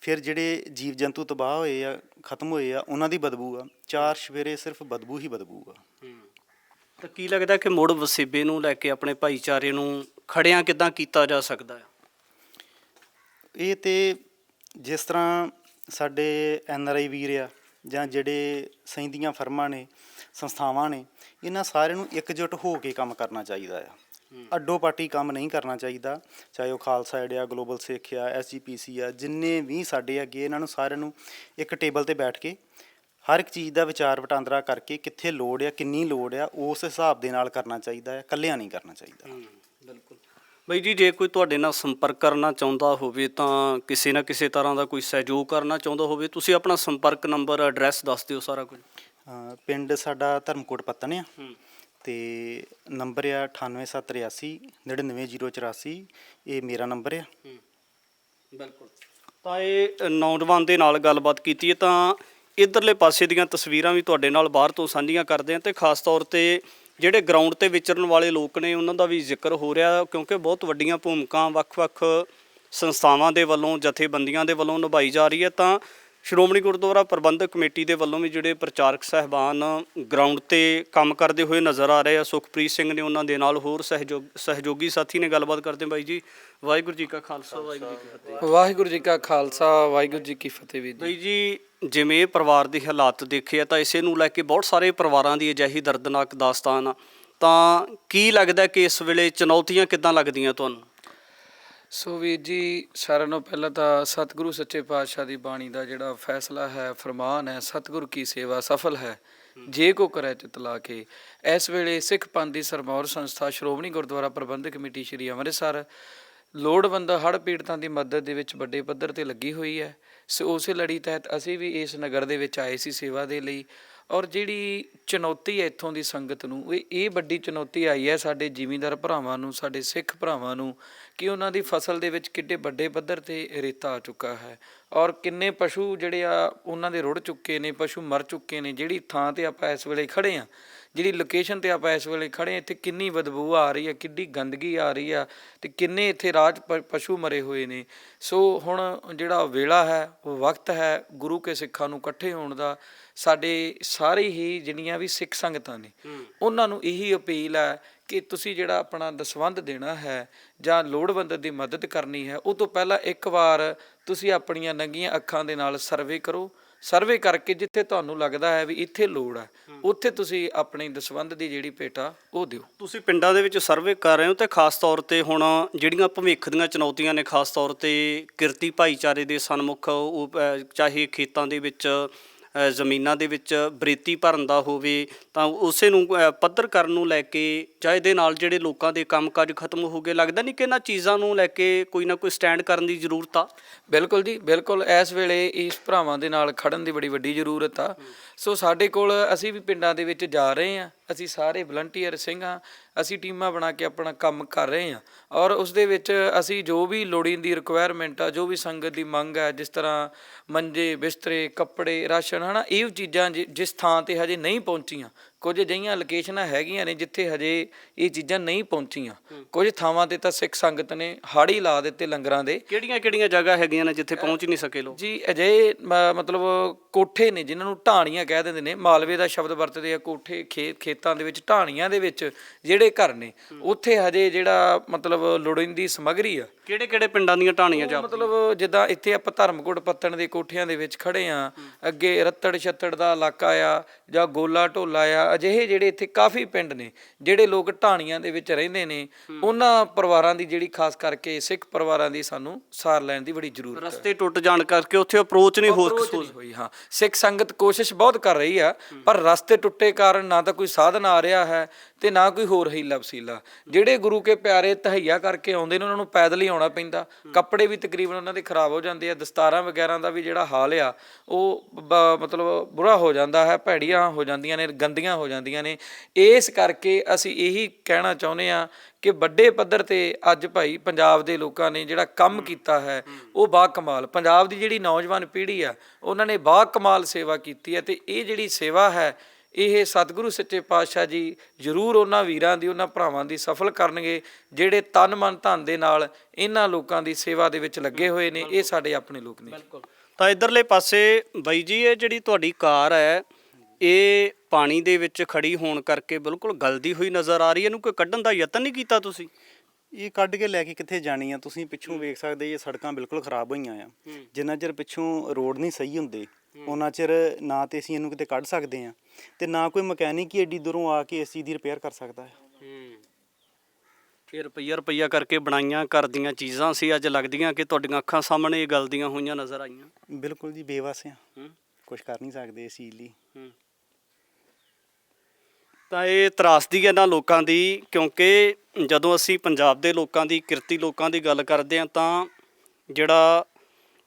ਫਿਰ ਜਿਹੜੇ ਜੀਵ ਜੰਤੂ ਤਬਾਹ ਹੋਏ ਆ, ਖਤਮ ਹੋਏ ਆ, ਉਹਨਾਂ ਦੀ ਬਦਬੂ ਆ, ਚਾਰ ਸਵੇਰੇ ਸਿਰਫ ਬਦਬੂ ਹੀ ਬਦਬੂ ਆ। ਤਾਂ ਕੀ ਲੱਗਦਾ ਕਿ ਮੁੜ ਵਸੇਬੇ ਨੂੰ ਲੈ ਕੇ ਆਪਣੇ ਭਾਈਚਾਰੇ ਨੂੰ ਖੜਿਆਂ ਕਿਦਾਂ ਕੀਤਾ ਜਾ ਸਕਦਾ ਹੈ? ਇਹ ਤੇ ਜਿਸ ਤਰ੍ਹਾਂ ਸਾਡੇ ਐਨ ਆਰ ਆਈ ਵੀਰ ਆ ਜਾਂ ਜਿਹੜੇ ਸੈਂਦੀਆਂ ਫਰਮਾਂ ਨੇ ਸੰਸਥਾਵਾਂ ਨੇ ਇਹਨਾਂ ਸਾਰਿਆਂ ਨੂੰ ਇਕਜੁੱਟ ਹੋ ਕੇ ਕੰਮ ਕਰਨਾ ਚਾਹੀਦਾ ਆ। ਅੱਡੋ ਪਾਟੀ ਕੰਮ ਨਹੀਂ ਕਰਨਾ ਚਾਹੀਦਾ ਚਾਹੇ ਉਹ ਖਾਲਸਾ ਏਡ ਆ ਗਲੋਬਲ ਸਿੱਖ ਆ ਐਸਜੀਪੀਸੀ ਆ ਜਿੰਨੇ ਵੀ ਸਾਡੇ ਅੱਗੇ ਇਹਨਾਂ ਨੂੰ ਸਾਰਿਆਂ ਨੂੰ ਇੱਕ ਟੇਬਲ ਤੇ ਬੈਠ ਕੇ ਹਰ ਇੱਕ ਚੀਜ਼ ਦਾ ਵਿਚਾਰ ਵਟਾਂਦਰਾ ਕਰਕੇ ਕਿੱਥੇ ਲੋੜ ਆ ਕਿੰਨੀ ਲੋੜ ਆ ਉਸ ਹਿਸਾਬ ਦੇ ਨਾਲ ਕਰਨਾ ਚਾਹੀਦਾ ਹੈ ਇਕੱਲਿਆਂ ਨਹੀਂ ਕਰਨਾ ਚਾਹੀਦਾ। ਬਿਲਕੁਲ। ਬਈ ਜੀ ਜੇ ਕੋਈ ਤੁਹਾਡੇ ਨਾਲ ਸੰਪਰਕ ਕਰਨਾ ਚਾਹੁੰਦਾ ਹੋਵੇ ਤਾਂ ਕਿਸੇ ਨਾ ਕਿਸੇ ਤਰ੍ਹਾਂ ਦਾ ਕੋਈ ਸਹਿਯੋਗ ਕਰਨਾ ਚਾਹੁੰਦਾ ਹੋਵੇ ਤੁਸੀਂ ਆਪਣਾ ਸੰਪਰਕ ਨੰਬਰ ਐਡਰੈਸ ਦੱਸ ਦਿਓ ਸਾਰਾ ਕੁਝ। ਪਿੰਡ ਸਾਡਾ ਧਰਮਕੋਟ ਪੱਤਨ ਆ। ਤੇ ਨੰਬਰ ਆ 98783 99084 ਇਹ ਮੇਰਾ ਨੰਬਰ ਆ। ਬਿਲਕੁਲ। ਤਾਂ ਇਹ ਨੌਜਵਾਨ ਦੇ ਨਾਲ ਗੱਲਬਾਤ ਕੀਤੀ ਹੈ ਤਾਂ ਇਧਰਲੇ ਪਾਸੇ ਦੀਆਂ ਤਸਵੀਰਾਂ ਵੀ ਤੁਹਾਡੇ ਨਾਲ ਬਾਹਰ ਤੋਂ ਸਾਂਝੀਆਂ ਕਰਦੇ ਹਾਂ ਤੇ ਖਾਸ ਤੌਰ ਤੇ ਜਿਹੜੇ ਗਰਾਊਂਡ ਤੇ ਵਿਚਰਨ ਵਾਲੇ ਲੋਕ ਨੇ, ਉਹਨਾਂ ਦਾ ਵੀ ਜ਼ਿਕਰ ਹੋ ਰਿਹਾ ਕਿਉਂਕਿ ਬਹੁਤ ਵੱਡੀਆਂ ਭੂਮਿਕਾ ਵੱਖ-ਵੱਖ ਸੰਸਥਾਵਾਂ ਦੇ ਵੱਲੋਂ, ਜਥੇਬੰਦੀਆਂ ਦੇ ਵੱਲੋਂ ਨਿਭਾਈ ਜਾ ਰਹੀ ਹੈ। ਤਾਂ ਸ਼੍ਰੋਮਣੀ ਗੁਰਦੁਆਰਾ ਪ੍ਰਬੰਧਕ ਕਮੇਟੀ ਦੇ ਵੱਲੋਂ ਵੀ ਜਿਹੜੇ ਪ੍ਰਚਾਰਕ ਸਹਿਬਾਨ ਗਰਾਊਂਡ ਤੇ ਕੰਮ ਕਰਦੇ ਹੋਏ ਨਜ਼ਰ ਆ ਰਹੇ ਆ ਸੁਖਪ੍ਰੀਤ ਸਿੰਘ ਨੇ ਉਹਨਾਂ ਦੇ ਨਾਲ ਹੋਰ ਸਹਿਯੋਗ ਸਹਿਯੋਗੀ ਸਾਥੀ ਨੇ ਗੱਲਬਾਤ ਕਰਦੇ ਬਾਈ ਜੀ। ਵਾਹਿਗੁਰੂ ਜੀ ਕਾ ਖਾਲਸਾ ਵਾਹਿਗੁਰੂ ਜੀ ਕੀ ਫਤਿਹ। ਵਾਹਿਗੁਰੂ ਜੀ ਕਾ ਖਾਲਸਾ ਵਾਹਿਗੁਰੂ ਜੀ ਕੀ ਫਤਿਹ ਜੀ। ਬਈ ਜੀ ਜਿਵੇਂ ਇਹ ਪਰਿਵਾਰ ਦੇ ਹਾਲਾਤ ਦੇਖੇ ਆ ਤਾਂ ਇਸੇ ਨੂੰ ਲੈ ਕੇ ਬਹੁਤ ਸਾਰੇ ਪਰਿਵਾਰਾਂ ਦੀ ਅਜਿਹੀ ਦਰਦਨਾਕ ਦਾਸਤਾਨ ਆ। ਤਾਂ ਕੀ ਲੱਗਦਾ ਕਿ ਇਸ ਵੇਲੇ ਚੁਣੌਤੀਆਂ ਕਿੱਦਾਂ ਲੱਗਦੀਆਂ ਤੁਹਾਨੂੰ? ਸੋ ਵੀਰ ਜੀ ਸਾਰਿਆਂ ਨੂੰ ਪਹਿਲਾਂ ਤਾਂ ਸਤਿਗੁਰੂ ਸੱਚੇ ਪਾਤਸ਼ਾਹ ਦੀ ਬਾਣੀ ਦਾ ਜਿਹੜਾ ਫੈਸਲਾ ਹੈ ਫਰਮਾਨ ਹੈ ਸਤਿਗੁਰ ਕੀ ਸੇਵਾ ਸਫਲ ਹੈ ਜੇ ਕੋ ਕਰੈ ਚਿਤ ਲਾ ਕੇ। ਇਸ ਵੇਲੇ ਸਿੱਖ ਪੰਥ ਦੀ ਸਰਮੌਰ ਸੰਸਥਾ ਸ਼੍ਰੋਮਣੀ ਗੁਰਦੁਆਰਾ ਪ੍ਰਬੰਧਕ ਕਮੇਟੀ ਸ਼੍ਰੀ ਅੰਮ੍ਰਿਤਸਰ ਲੋੜਵੰਦ ਹੜ੍ਹ ਪੀੜਤਾਂ ਦੀ ਮਦਦ ਦੇ ਵਿੱਚ ਵੱਡੇ ਪੱਧਰ ਤੇ ਲੱਗੀ ਹੋਈ ਹੈ। ਸੋ ਉਸੇ ਲੜੀ ਤਹਿਤ ਅਸੀਂ ਵੀ ਇਸ ਨਗਰ ਦੇ ਵਿੱਚ ਆਏ ਸੀ ਸੇਵਾ ਦੇ ਲਈ ਔਰ ਜਿਹੜੀ ਚੁਣੌਤੀ ਹੈ ਇੱਥੋਂ ਦੀ ਸੰਗਤ ਨੂੰ ਇਹ ਇਹ ਵੱਡੀ ਚੁਣੌਤੀ ਆਈ ਹੈ ਸਾਡੇ ਜ਼ਿਮੀਂਦਾਰ ਭਰਾਵਾਂ ਨੂੰ ਸਾਡੇ ਸਿੱਖ ਭਰਾਵਾਂ ਨੂੰ ਕਿ ਉਹਨਾਂ ਦੀ ਫਸਲ ਦੇ ਵਿੱਚ ਕਿੱਡੇ ਵੱਡੇ ਪੱਧਰ ਤੇ ਰੇਤਾ ਆ ਚੁੱਕਾ ਹੈ ਔਰ ਕਿੰਨੇ ਪਸ਼ੂ ਜਿਹੜੇ ਆ ਉਹਨਾਂ ਦੇ ਰੁੜ ਚੁੱਕੇ ਨੇ ਪਸ਼ੂ ਮਰ ਚੁੱਕੇ ਨੇ ਜਿਹੜੀ ਥਾਂ ਤੇ ਆਪਾਂ ਇਸ ਵੇਲੇ ਖੜੇ ਆ ਜਿਹੜੀ ਲੋਕੇਸ਼ਨ ਤੇ ਆਪਾਂ ਇਸ ਵੇਲੇ ਖੜੇ ਇੱਥੇ ਕਿੰਨੀ ਬਦਬੂ ਆ ਰਹੀ ਹੈ ਕਿੰਨੀ ਗੰਦਗੀ ਆ ਰਹੀ ਆ ਤੇ ਕਿੰਨੇ ਇੱਥੇ ਰਾਜ ਪਸ਼ੂ ਮਰੇ ਹੋਏ ਨੇ। ਸੋ ਹੁਣ ਜਿਹੜਾ ਵੇਲਾ ਹੈ ਉਹ ਵਕਤ ਹੈ ਗੁਰੂ ਕੇ ਸਿੱਖਾਂ ਨੂੰ ਇਕੱਠੇ ਹੋਣ ਦਾ। ਸਾਡੇ ਸਾਰੇ ਹੀ ਜਿੰਨੀਆਂ ਵੀ ਸਿੱਖ ਸੰਗਤਾਂ ਨੇ ਉਹਨਾਂ ਨੂੰ ਇਹੀ ਅਪੀਲ ਹੈ ਕਿ ਤੁਸੀਂ ਜਿਹੜਾ ਆਪਣਾ ਦਸਵੰਧ ਦੇਣਾ ਹੈ ਜਾਂ ਲੋੜਵੰਦ ਦੀ ਮਦਦ ਕਰਨੀ ਹੈ ਉਹ ਤੋਂ ਪਹਿਲਾਂ ਇੱਕ ਵਾਰ ਤੁਸੀਂ ਆਪਣੀਆਂ ਨੰਗੀਆਂ ਅੱਖਾਂ ਦੇ ਨਾਲ ਸਰਵੇ ਕਰੋ। ਸਰਵੇ ਕਰਕੇ ਜਿੱਥੇ ਤੁਹਾਨੂੰ ਲੱਗਦਾ ਹੈ ਵੀ ਇੱਥੇ ਲੋੜ ਹੈ ਉੱਥੇ ਤੁਸੀਂ ਆਪਣੀ ਦਸਵੰਧ ਦੀ ਜਿਹੜੀ ਭੇਟਾ ਉਹ ਦਿਓ। ਤੁਸੀਂ ਪਿੰਡਾਂ ਦੇ ਵਿੱਚ ਸਰਵੇ ਕਰ ਰਹੇ ਹੋ ਤੇ ਖਾਸ ਤੌਰ ਤੇ ਹੁਣ ਜਿਹੜੀਆਂ ਭਵਿੱਖ ਦੀਆਂ ਚੁਣੌਤੀਆਂ ਨੇ ਖਾਸ ਤੌਰ ਤੇ ਕਿਰਤੀ ਭਾਈਚਾਰੇ ਦੇ ਸਨਮੁਖ ਉਹ ਚਾਹੇ ਖੇਤਾਂ ਦੇ ਵਿੱਚ ਜ਼ਮੀਨਾਂ ਦੇ ਵਿੱਚ ਬਰੇਤੀ ਭਰਨ ਦਾ ਹੋਵੇ ਤਾਂ ਉਸੇ ਨੂੰ ਪੱਧਰ ਕਰਨ ਨੂੰ ਲੈ ਕੇ ਜਾਂ ਇਹਦੇ ਨਾਲ ਜਿਹੜੇ ਲੋਕਾਂ ਦੇ ਕੰਮਕਾਜ ਖਤਮ ਹੋ ਗਏ ਲੱਗਦਾ ਨਹੀਂ ਕਿ ਇਹਨਾਂ ਚੀਜ਼ਾਂ ਨੂੰ ਲੈ ਕੇ ਕੋਈ ਨਾ ਕੋਈ ਸਟੈਂਡ ਕਰਨ ਦੀ ਜ਼ਰੂਰਤ ਆ? ਬਿਲਕੁਲ ਜੀ ਬਿਲਕੁਲ। ਇਸ ਵੇਲੇ ਇਸ ਭਰਾਵਾਂ ਦੇ ਨਾਲ ਖੜਨ ਦੀ ਬੜੀ ਵੱਡੀ ਜ਼ਰੂਰਤ ਆ। ਸੋ ਸਾਡੇ ਕੋਲ ਅਸੀਂ ਵੀ ਪਿੰਡਾਂ ਦੇ ਵਿੱਚ ਜਾ ਰਹੇ ਹਾਂ। ਅਸੀਂ ਸਾਰੇ ਵਲੰਟੀਅਰ ਸਿੰਘ ਹਾਂ, ਅਸੀਂ ਟੀਮਾਂ ਬਣਾ ਕੇ ਆਪਣਾ ਕੰਮ ਕਰ ਰਹੇ ਹਾਂ ਔਰ ਉਸ ਦੇ ਵਿੱਚ ਅਸੀਂ ਜੋ ਵੀ ਲੋੜੀਂਦੀ ਰਿਕੁਆਇਰਮੈਂਟ ਆ, ਜੋ ਵੀ ਸੰਗਤ ਦੀ ਮੰਗ ਹੈ ਜਿਸ ਤਰ੍ਹਾਂ ਮੰਜੇ, ਬਿਸਤਰੇ, ਕੱਪੜੇ, ਰਾਸ਼ਨ, ਹਨਾ, ਇਹ ਚੀਜ਼ਾਂ ਜਿਸ ਥਾਂ ਤੇ ਹਜੇ ਨਹੀਂ ਪਹੁੰਚੀਆਂ ਕੁਝ ਅਜਿਹੀਆਂ ਲੋਕੇਸ਼ਨਾਂ ਹੈਗੀਆਂ ਨੇ ਜਿੱਥੇ ਹਜੇ ਇਹ ਚੀਜ਼ਾਂ ਨਹੀਂ ਪਹੁੰਚੀਆਂ। ਕੁਝ ਥਾਵਾਂ ਤੇ ਤਾਂ ਸਿੱਖ ਸੰਗਤ ਨੇ ਹਾੜੀ ਲਾ ਦਿੱਤੇ ਲੰਗਰਾਂ ਦੇ। ਕਿਹੜੀਆਂ ਕਿਹੜੀਆਂ ਜਗ੍ਹਾ ਹੈਗੀਆਂ ਨੇ ਜਿੱਥੇ ਪਹੁੰਚ ਨਹੀਂ ਸਕੇ ਲੋਕ? ਜੀ ਅਜੇ ਮਤਲਬ ਕੋਠੇ ਨੇ ਜਿਨ੍ਹਾਂ ਨੂੰ ਢਾਣੀਆਂ ਕਹਿ ਦਿੰਦੇ ਨੇ। ਮਾਲਵੇ ਦਾ ਸ਼ਬਦ ਵਰਤਦੇ ਆ ਕੋਠੇ ਖੇਤ ਖੇਤਾਂ ਦੇ ਵਿੱਚ ਢਾਣੀਆਂ ਦੇ ਵਿੱਚ ਜਿਹੜੇ ਘਰ ਨੇ। ਉੱਥੇ ਹਜੇ ਜਿਹੜਾ ਮਤਲਬ ਲੋੜੀਂਦੀ ਸਮੱਗਰੀ ਆ। ਕਿਹੜੇ ਕਿਹੜੇ ਪਿੰਡਾਂ ਦੀਆਂ ਢਾਣੀਆਂ ਜਾ ਮਤਲਬ ਜਿੱਦਾਂ ਇੱਥੇ ਆਪਾਂ ਧਰਮਕੋਟ ਪੱਤਣ ਦੇ ਕੋਠਿਆਂ ਦੇ ਵਿੱਚ ਖੜੇ ਆ। ਅੱਗੇ ਰੱਤੜ ਛੱਤੜ ਦਾ ਇਲਾਕਾ ਆ ਜਾਂ ਗੋਲਾ ਢੋਲਾ ਆ ਅਜਿਹੇ ਜਿਹੜੇ ਇੱਥੇ ਕਾਫੀ ਪਿੰਡ ਨੇ ਜਿਹੜੇ ਲੋਕ ਢਾਣੀਆਂ ਦੇ ਵਿੱਚ ਰਹਿੰਦੇ ਨੇ ਉਹਨਾਂ ਪਰਿਵਾਰਾਂ ਦੀ ਜਿਹੜੀ ਖਾਸ ਕਰਕੇ ਸਿੱਖ ਪਰਿਵਾਰਾਂ ਦੀ ਸਾਨੂੰ ਸਾਰ ਲੈਣ ਦੀ ਬੜੀ ਜ਼ਰੂਰਤ ਹੈ। ਰਸਤੇ ਟੁੱਟ ਜਾਣ ਕਰਕੇ ਉੱਥੇ ਅਪਰੋਚ ਨਹੀਂ ਹੋ ਹੋਈ ਹਾਂ। ਸਿੱਖ ਸੰਗਤ ਕੋਸ਼ਿਸ਼ ਬਹੁਤ ਕਰ ਰਹੀ ਆ ਪਰ ਰਸਤੇ ਟੁੱਟੇ ਕਾਰਨ ਨਾ ਤਾਂ ਕੋਈ ਸਾਧਨ ਆ ਰਿਹਾ ਹੈ ਤੇ ਨਾ ਕੋਈ ਹੋਰ ਹੀਲਾ ਵਸੀਲਾ। ਜਿਹੜੇ ਗੁਰੂ ਕੇ ਪਿਆਰੇ ਤਹਈਆ ਕਰਕੇ ਆਉਂਦੇ ਨੇ ਉਹਨਾਂ ਨੂੰ ਪੈਦਲ ਹੀ ਆਉਣਾ ਪੈਂਦਾ। ਕੱਪੜੇ ਵੀ ਤਕਰੀਬਨ ਉਹਨਾਂ ਦੇ ਖਰਾਬ ਹੋ ਜਾਂਦੇ ਆ ਦਸਤਾਰਾਂ ਵਗੈਰਾ ਦਾ ਵੀ ਜਿਹੜਾ ਹਾਲ ਆ ਉਹ ਮਤਲਬ ਬੁਰਾ ਹੋ ਜਾਂਦਾ ਹੈ ਭੈੜੀਆਂ ਹੋ ਜਾਂਦੀਆਂ ਨੇ ਗੰਦੀਆਂ ਹੋ ਜਾਂਦੀਆਂ ਨੇ। ਇਸ ਕਰਕੇ ਅਸੀਂ ਇਹੀ ਕਹਿਣਾ ਚਾਹੁੰਦੇ ਆ ਕਿ ਵੱਡੇ ਪੱਧਰ ਤੇ ਅੱਜ ਭਾਈ ਪੰਜਾਬ ਦੇ ਲੋਕਾਂ ਨੇ ਜਿਹੜਾ ਕੰਮ ਕੀਤਾ ਹੈ ਉਹ ਬਾ ਕਮਾਲ। ਪੰਜਾਬ ਦੀ ਜਿਹੜੀ ਨੌਜਵਾਨ ਪੀੜ੍ਹੀ ਆ ਉਹਨਾਂ ਨੇ ਬਾ ਕਮਾਲ ਸੇਵਾ ਕੀਤੀ ਹੈ ਤੇ ਇਹ ਜਿਹੜੀ ਸੇਵਾ ਹੈ ਇਹ ਸਤਿਗੁਰੂ ਸੱਚੇ ਪਾਤਸ਼ਾਹ ਜੀ ਜ਼ਰੂਰ ਉਹਨਾਂ ਵੀਰਾਂ ਦੀ ਉਹਨਾਂ ਭਰਾਵਾਂ ਦੀ ਸਫਲ ਕਰਨਗੇ ਜਿਹੜੇ ਤਨ ਮਨ ਧਨ ਦੇ ਨਾਲ ਇਹਨਾਂ ਲੋਕਾਂ ਦੀ ਸੇਵਾ ਦੇ ਵਿੱਚ ਲੱਗੇ ਹੋਏ ਨੇ। ਇਹ ਸਾਡੇ ਆਪਣੇ ਲੋਕ ਨੇ। ਤਾਂ ਇਧਰਲੇ ਪਾਸੇ ਬਾਈ ਜੀ ਇਹ ਜਿਹੜੀ ਤੁਹਾਡੀ ਕਾਰ ਹੈ ਇਹ ਪਾਣੀ ਦੇ ਵਿੱਚ ਖੜੀ ਹੋਣ ਕਰਕੇ ਬਿਲਕੁਲ ਗਲਦੀ ਹੋਈ ਨਜ਼ਰ ਆ ਰਹੀ ਹੈ। ਇਹਨੂੰ ਕੋਈ ਕੱਢਣ ਦਾ ਯਤਨ ਨਹੀਂ ਕੀਤਾ ਤੁਸੀਂ? ਇਹ ਕੱਢ ਕੇ ਲੈ ਕੇ ਕਿੱਥੇ ਜਾਣੀ ਆ? ਤੁਸੀਂ ਪਿੱਛੋਂ ਵੇਖ ਸਕਦੇ ਇਹ ਸੜਕਾਂ ਬਿਲਕੁਲ ਖਰਾਬ ਹੋਈਆਂ ਆ। ਜਿੰਨਾ ਚਿਰ ਪਿੱਛੋਂ ਰੋਡ ਨਹੀਂ ਸਹੀ ਹੁੰਦੇ ਉਹਨਾਂ ਚਿਰ ਨਾ ਤੇ ਅਸੀਂ ਇਹਨੂੰ ਕਿਤੇ ਕੱਢ ਸਕਦੇ ਆ ਤੇ ਨਾ ਕੋਈ ਮਕੈਨਿਕ ਹੀ ਏਡੀ ਦੂਰੋਂ ਆ ਕੇ ਚੀਜ਼ ਦੀ ਰਿਪੇਅਰ ਕਰ ਸਕਦਾ ਹੈ। ਇਹ ਰੁਪਈਆ ਰੁਪਈਆ ਕਰਕੇ ਬਣਾਈਆਂ ਕਰਦੀਆਂ ਚੀਜ਼ਾਂ ਸੀ ਅੱਜ ਲੱਗਦੀਆਂ ਕਿ ਤੁਹਾਡੀਆਂ ਅੱਖਾਂ ਸਾਹਮਣੇ ਇਹ ਗਲਦੀਆਂ ਹੋਈਆਂ ਨਜ਼ਰ ਆਈਆਂ। ਬਿਲਕੁਲ ਜੀ ਬੇਵਸ ਆ ਹੂੰ। ਕੁਝ ਕਰ ਨਹੀਂ ਸਕਦੇ ਇਸ ਚੀਜ਼ ਲਈ। ਤਾਂ ਇਹ ਤਰਾਸਦੀ ਹੈ ਨਾ ਲੋਕਾਂ ਦੀ ਕਿਉਂਕਿ ਜਦੋਂ ਅਸੀਂ ਪੰਜਾਬ ਦੇ ਲੋਕਾਂ ਦੀ ਕਿਰਤੀ ਲੋਕਾਂ ਦੀ ਗੱਲ ਕਰਦੇ ਹਾਂ ਤਾਂ ਜਿਹੜਾ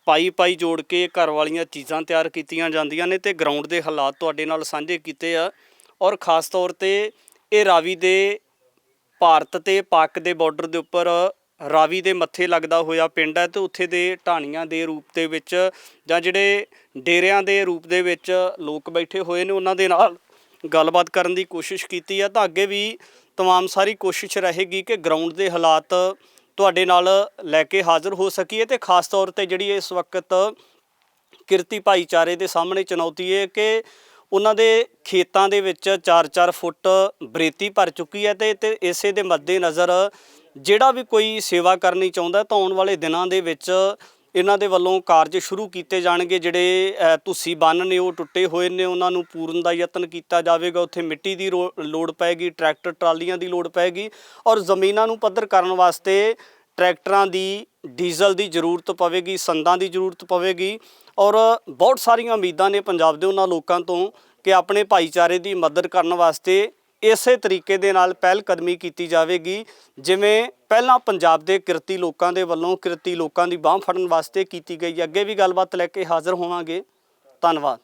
ਪਾਈ ਪਾਈ ਜੋੜ ਕੇ ਘਰ ਵਾਲੀਆਂ ਚੀਜ਼ਾਂ ਤਿਆਰ ਕੀਤੀਆਂ ਜਾਂਦੀਆਂ ਨੇ ਤੇ ਗਰਾਊਂਡ ਦੇ ਹਾਲਾਤ ਤੁਹਾਡੇ ਨਾਲ ਸਾਂਝੇ ਕੀਤੇ ਆ ਔਰ ਖਾਸ ਤੌਰ ਤੇ ਇਹ ਰਾਵੀ ਦੇ ਭਾਰਤ ਤੇ ਪਾਕ ਦੇ ਬਾਰਡਰ ਦੇ ਉੱਪਰ ਰਾਵੀ ਦੇ ਮੱਥੇ ਲੱਗਦਾ ਹੋਇਆ ਪਿੰਡ ਹੈ ਤੇ ਉੱਥੇ ਦੇ ਢਾਣੀਆਂ ਦੇ ਰੂਪ ਦੇ ਵਿੱਚ ਜਾਂ ਜਿਹੜੇ ਡੇਰਿਆਂ ਦੇ ਰੂਪ ਦੇ ਵਿੱਚ ਲੋਕ ਬੈਠੇ ਹੋਏ ਨੇ ਉਹਨਾਂ ਦੇ ਨਾਲ ਗੱਲਬਾਤ ਕਰਨ ਦੀ ਕੋਸ਼ਿਸ਼ ਕੀਤੀ ਆ ਤਾਂ ਅੱਗੇ ਵੀ तमाम ਸਾਰੀ ਕੋਸ਼ਿਸ਼ ਰਹੇਗੀ ਕਿ ਗਰਾਊਂਡ ਦੇ ਹਾਲਾਤ ਤੁਹਾਡੇ ਨਾਲ ਲੈ ਕੇ ਹਾਜ਼ਰ ਹੋ ਸਕੀਏ ਤੇ ਖਾਸ ਤੌਰ ਤੇ ਜਿਹੜੀ ਇਸ ਵਕਤ ਕਿਰਤੀ ਭਾਈਚਾਰੇ ਦੇ ਸਾਹਮਣੇ ਚੁਣੌਤੀ ਹੈ ਕਿ ਉਹਨਾਂ ਦੇ ਖੇਤਾਂ ਦੇ ਵਿੱਚ 4-4 ਫੁੱਟ ਬਰੇਤੀ ਭਰ ਚੁੱਕੀ ਹੈ ਤੇ ਇਸੇ ਦੇ ਮੱਦੇ ਨਜ਼ਰ ਜਿਹੜਾ ਵੀ ਕੋਈ ਸੇਵਾ ਕਰਨੀ ਚਾਹੁੰਦਾ, ਤਾਂ ਆਉਣ ਵਾਲੇ ਦਿਨਾਂ ਦੇ ਵਿੱਚ ਇਹਨਾਂ ਦੇ ਵੱਲੋਂ ਕਾਰਜ ਸ਼ੁਰੂ ਕੀਤੇ ਜਾਣਗੇ ਜਿਹੜੇ ਅ, ਤੁਸੀਂ ਬੰਨ ਨੇ ਉਹ ਟੁੱਟੇ ਹੋਏ ਨੇ ਉਹਨਾਂ ਨੂੰ ਪੂਰਨ ਦਾ ਯਤਨ ਕੀਤਾ ਜਾਵੇਗਾ। ਉੱਥੇ ਮਿੱਟੀ ਦੀ ਰੋ- ਲੋੜ ਪਏਗੀ ਟਰੈਕਟਰ ਟਰਾਲੀਆਂ ਦੀ ਲੋੜ ਪਏਗੀ ਔਰ ਜ਼ਮੀਨਾਂ ਨੂੰ ਪੱਧਰ ਕਰਨ ਵਾਸਤੇ ਟਰੈਕਟਰਾਂ ਦੀ ਡੀਜ਼ਲ ਦੀ ਜ਼ਰੂਰਤ ਪਵੇਗੀ ਸੰਦਾਂ ਦੀ ਜ਼ਰੂਰਤ ਪਵੇਗੀ ਔਰ ਬਹੁਤ ਸਾਰੀਆਂ ਉਮੀਦਾਂ ਨੇ ਪੰਜਾਬ ਦੇ ਉਹਨਾਂ ਲੋਕਾਂ ਤੋਂ ਕਿ ਆਪਣੇ ਭਾਈਚਾਰੇ ਦੀ ਮਦਦ ਕਰਨ ਵਾਸਤੇ ਇਸੇ ਤਰੀਕੇ ਦੇ ਨਾਲ ਪਹਿਲ ਕਦਮੀ ਕੀਤੀ ਜਾਵੇਗੀ। ਜਿਵੇਂ ਪਹਿਲਾਂ ਪੰਜਾਬ ਦੇ ਕਿਰਤੀ ਲੋਕਾਂ ਦੇ ਵੱਲੋਂ ਕਿਰਤੀ ਲੋਕਾਂ ਦੀ ਬਾਹ ਫੜਨ ਵਾਸਤੇ ਕੀਤੀ ਗਈ। ਅੱਗੇ ਵੀ ਗੱਲਬਾਤ ਲੈ ਕੇ ਹਾਜ਼ਰ ਹੋਵਾਂਗੇ। ਧੰਨਵਾਦ।